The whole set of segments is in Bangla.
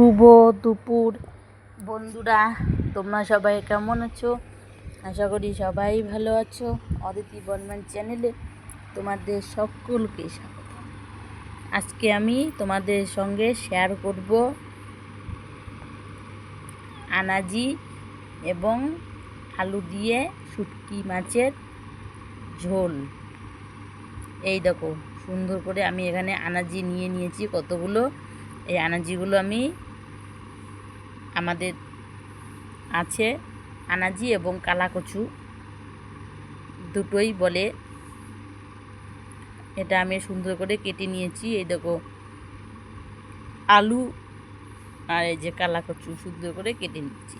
শুভ দুপুর। বন্ধুরা, তোমরা সবাই কেমন আছো? আশা করি সবাই ভালো আছো। অদিতি বর্মান চ্যানেলে তোমাদের সকলকে স্বাগত। আজকে আমি তোমাদের সঙ্গে শেয়ার করব আনাজি এবং আলু দিয়ে শুটকি মাছের ঝোল। এই দেখো, সুন্দর করে আমি এখানে আনাজি নিয়ে নিয়েছি কতগুলো। এই আনাজিগুলো আমি আমাদের আছে আনাজি এবং কালাকচু। দুটোই বলে এটা আমি সুন্দর করে কেটে নিয়েছি। এই দেখো, আলু আর এই যে কালাকচু সুন্দর করে কেটে নিচ্ছি।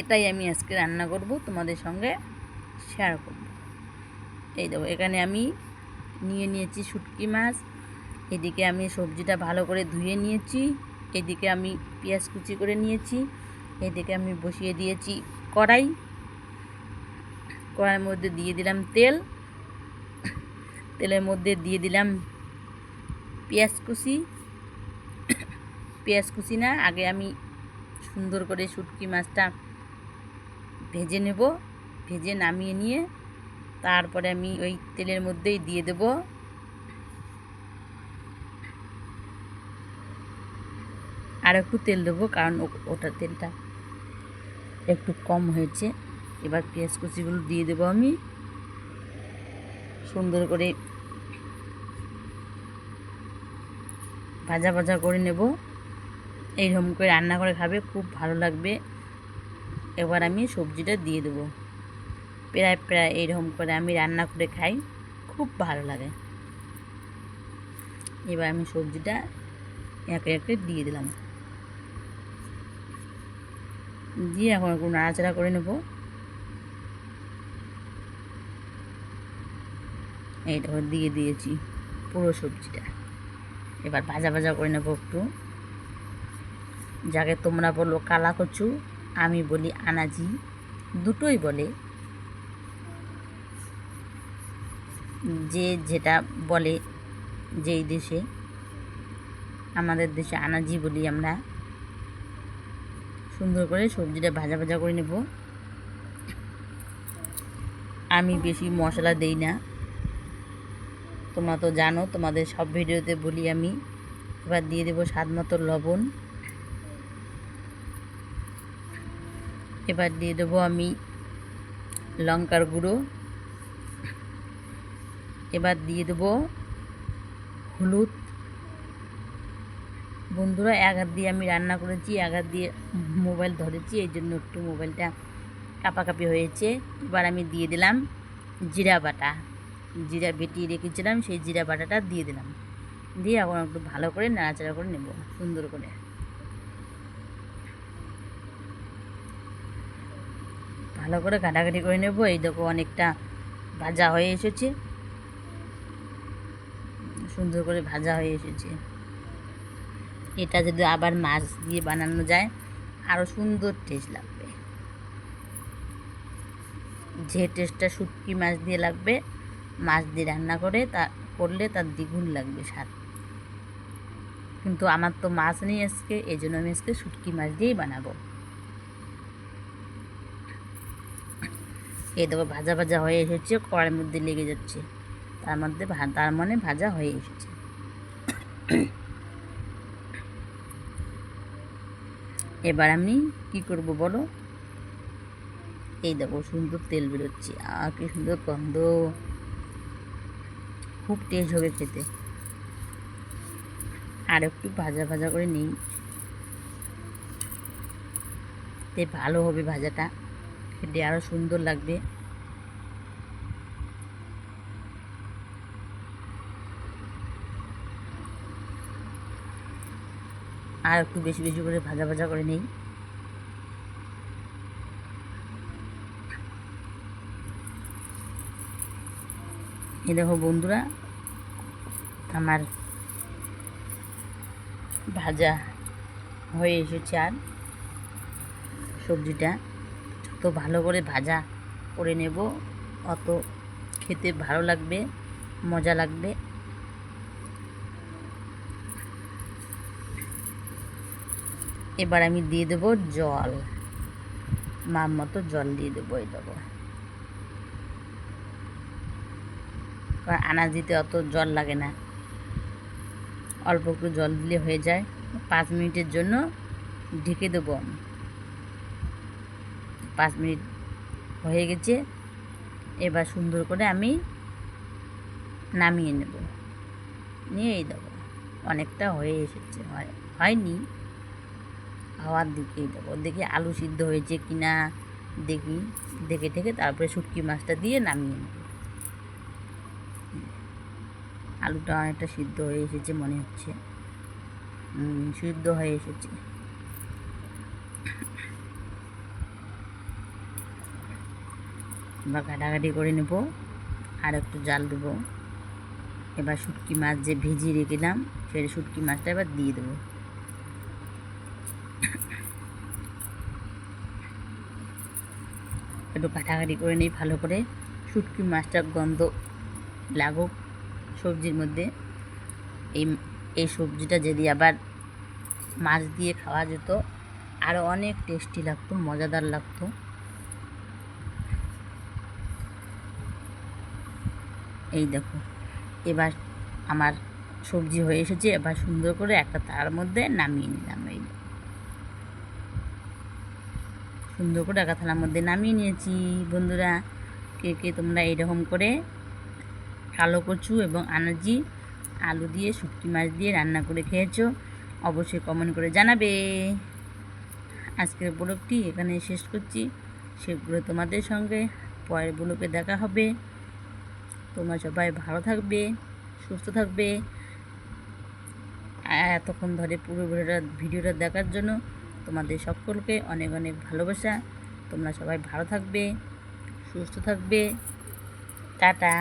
এটাই আমি আজকে রান্না করব, তোমাদের সঙ্গে শেয়ার করব। এই দেখো, এখানে আমি নিয়ে নিয়েছি শুটকি মাছ। এদিকে আমি সবজিটা ভালো করে ধুয়ে নিয়েছি। এদিকে আমি পেঁয়াজ কুচি করে নিয়েছি, এদিকে আমি বসিয়ে দিয়েছি কড়াই। কড়াইয়ের মধ্যে দিয়ে দিলাম তেল, তেলের মধ্যে দিয়ে দিলাম পেঁয়াজ কুচি। পেঁয়াজ কুচি না, আগে আমি সুন্দর করে শুটকি মাছটা ভেজে নেব, ভেজে নামিয়ে নিয়ে তারপরে আমি ওই তেলের মধ্যেই দিয়ে দেব। আর একটু তেল দেবো, কারণ ওটা তেলটা একটু কম হয়েছে। এবার পেঁয়াজ কুচিগুলো দিয়ে দেবো আমি। সুন্দর করে ভাজা ভাজা করে নেব। এইরকম করে রান্না করে খাবে, খুব ভালো লাগবে। এবার আমি সবজিটা দিয়ে দেবো। প্রায় প্রায় এইরকম করে আমি রান্না করে খাই, খুব ভালো লাগে। এবার আমি সবজিটা একে একে দিয়ে দিলাম। দিয়ে এখন একটু নাড়াচাড়া করে নেব। এইটা দিয়ে দিয়েছি পুরো সবজিটা। এবার ভাজা ভাজা করে নেব একটু। যাকে তোমরা বলো কালা কচু আমি বলি আনাজি, দুটোই বলে। যে যেটা বলে যেই দেশে, আমাদের দেশে আনাজি বলি আমরা। সুন্দর করে সবজিটা ভাজা ভাজা করে নেব। আমি বেশি মশলা দেই না। তোমরা তো জানো, তোমাদের সব ভিডিওতে বলি আমি। এবার দিয়ে দেবো স্বাদ মতো লবণ। এবার দিয়ে দেবো আমি লঙ্কার গুঁড়ো। এবার দিয়ে দেবো হলুদ। বন্ধুরা, এক হাত দিয়ে আমি রান্না করেছি, এক হাত দিয়ে মোবাইল ধরেছি, এই জন্য একটু মোবাইলটা কাপাকাপি হয়েছে। এবার আমি দিয়ে দিলাম জিরা বাটা। জিরা বেটিয়ে রেখেছিলাম, সেই জিরা বাটাটা দিয়ে দিলাম। দিয়ে এখন একটু ভালো করে নাড়াচাড়া করে নেব, সুন্দর করে। ভালো করে ঘাটাঘাটি করে নেব, এই দেখো অনেকটা ভাজা হয়ে এসেছে। সুন্দর করে ভাজা হয়ে এসেছে। এটা যদি আবার মাছ দিয়ে বানানো যায় আরও সুন্দর টেস্ট লাগবে। যে টেস্টটা শুটকি মাছ দিয়ে লাগবে, মাছ দিয়ে রান্না করে তা, করলে তার দ্বিগুণ লাগবে স্বাদ। কিন্তু আমার তো মাছ নেই আজকে এই জন্য আমি আজকে শুটকি মাছ দিয়েই বানাবো। এই দেখো, ভাজা ভাজা হয়ে এসেছে, কড়াইয়ের মধ্যে লেগে যাচ্ছে। তার মধ্যে তার মানে ভাজা হয়ে এসেছে। এবার আমি কি করব বলো? এই দেখো সুন্দর তেল বেরোচ্ছে। আর কি সুন্দর গন্ধ। খুব টেস্ট হবে খেতে। আর একটু ভাজা ভাজা করে নিই। তে ভালো হবে ভাজাটা। খেতে আরও সুন্দর লাগবে। আর একটু বেশি বেশি করে ভাজা ভাজা করে নেই। এই দেখো বন্ধুরা, আমার ভাজা হয়ে এসেছে আর সবজিটা। যত ভালো করে ভাজা করে নেব। অত খেতে ভালো লাগবে, মজা লাগবে। এবার আমি দিয়ে দেবো জল। মাপ মতো জল দিয়ে দেবো এই দেবো আনাজ দিতে অত জল লাগে না। অল্প একটু জল দিলে হয়ে যায়। পাঁচ মিনিটের জন্য ঢেকে দেবো। আমি পাঁচ মিনিট হয়ে গেছে। এবার সুন্দর করে আমি নামিয়ে নেব। নিয়ে এই দেবো অনেকটা হয়ে এসেছে। হয়, হয়নি। হওয়ার দিকে দেবো। দেখি আলু সিদ্ধ হয়েছে কি না, দেখি। দেখে ঠেকে তারপরে শুটকি মাছটা দিয়ে নামিয়ে নেব। আলুটা অনেকটা সিদ্ধ হয়ে এসেছে মনে হচ্ছে। সিদ্ধ হয়ে এসেছে। এবার কাটাকাটি করে নেব, আর একটু জাল দেবো। এবার শুটকি মাছ যে ভিজিয়ে রেখেলাম সেই শুটকি মাছটা এবার দিয়ে দেবো। একটু কাটাকাটি করে নিই, ভালো করে। শুটকি মাছটার গন্ধ লাগুক সবজির মধ্যে। এই এই সবজিটা যদি আবার মাছ দিয়ে খাওয়া যেত আরও অনেক টেস্টি লাগতো, মজাদার লাগতো। এই দেখো, এবার আমার সবজি হয়ে এসেছে, এবার সুন্দর করে একটা তার মধ্যে নামিয়ে নিলাম। এই। সুন্দর করে একটা থালার মধ্যে নামিয়ে নিয়েছি। বন্ধুরা, কে কে তোমরা এইরকম করে কালো কচু এবং আনাজি, আলু দিয়ে, শুটকি মাছ দিয়ে রান্না করে খেয়েছো, অবশ্যই কমেন্ট করে জানাবে। আজকের ব্লগটি এখানে শেষ করছি। সেগুলো তোমাদের সঙ্গে পরের ব্লগে দেখা হবে। তোমরা সবাই ভালো থাকবে, সুস্থ থাকবে। এতক্ষণ ধরে পুরো ভিডিওটা দেখার জন্য তোমাদের সকলকে অনেক অনেক ভালোবাসা। তোমরা সবাই ভালো থাকবে সুস্থ থাকবে। টাটা।